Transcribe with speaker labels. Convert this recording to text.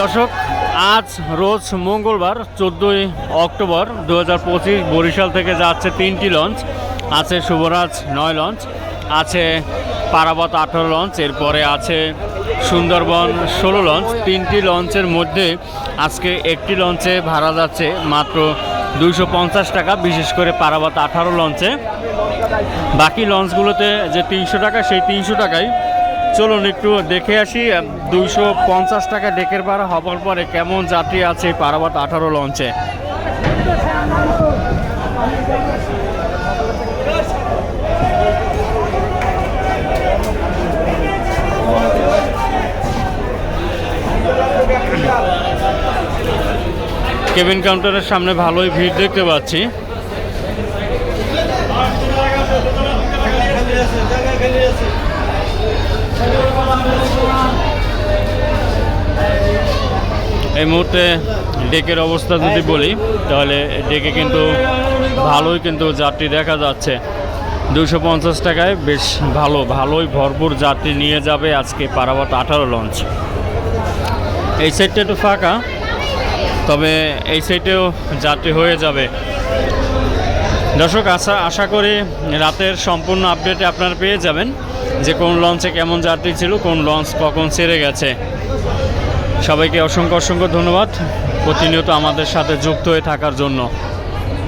Speaker 1: দর্শক, আজ রোজ মঙ্গলবার, চোদ্দোই অক্টোবর দু হাজার পঁচিশ বরিশাল থেকে যাচ্ছে তিনটি লঞ্চ। আছে শুভরাজ নয় লঞ্চ, আছে পারাবত আঠারো লঞ্চ, এরপরে আছে সুন্দরবন ষোলো লঞ্চ। তিনটি লঞ্চের মধ্যে আজকে একটি লঞ্চে ভাড়া যাচ্ছে মাত্র দুইশো পঞ্চাশ টাকা, বিশেষ করে পারাবত আঠারো লঞ্চে। বাকি লঞ্চগুলোতে যে তিনশো টাকা, সেই তিনশো টাকাই চলুন একটু দেখে আসি দুইশো পঞ্চাশ টাকা ডেকের ভাড়া হবার পরে কেমন যাত্রী আছে পারাবাত আঠারো লঞ্চে কেবিন কাউন্টারের সামনে ভালোই ভিড় দেখতে পাচ্ছি। এই মুহূর্তে ডেকের অবস্থা যদি বলি, তাহলে ডেকে কিন্তু ভালোই কিন্তু যাত্রী দেখা যাচ্ছে। দুশো পঞ্চাশ টাকায় বেশ ভালো, ভালোই ভরপুর যাত্রী নিয়ে যাবে আজকে পারাবত আঠারো লঞ্চ। এই সাইডটা একটু ফাঁকা, তবে এই সাইডেও যাত্রী হয়ে যাবে। দর্শক, আশা আশা করি রাতের সম্পূর্ণ আপডেটে আপনারা পেয়ে যাবেন, যে কোন লঞ্চে কেমন যাত্রী ছিল, কোন লঞ্চ কখন ছেড়ে গেছে। সবাইকে অসংখ্য অসংখ্য ধন্যবাদ। প্রতিনিয়ত আমাদের সাথে যুক্ত হয়ে থাকার জন্য।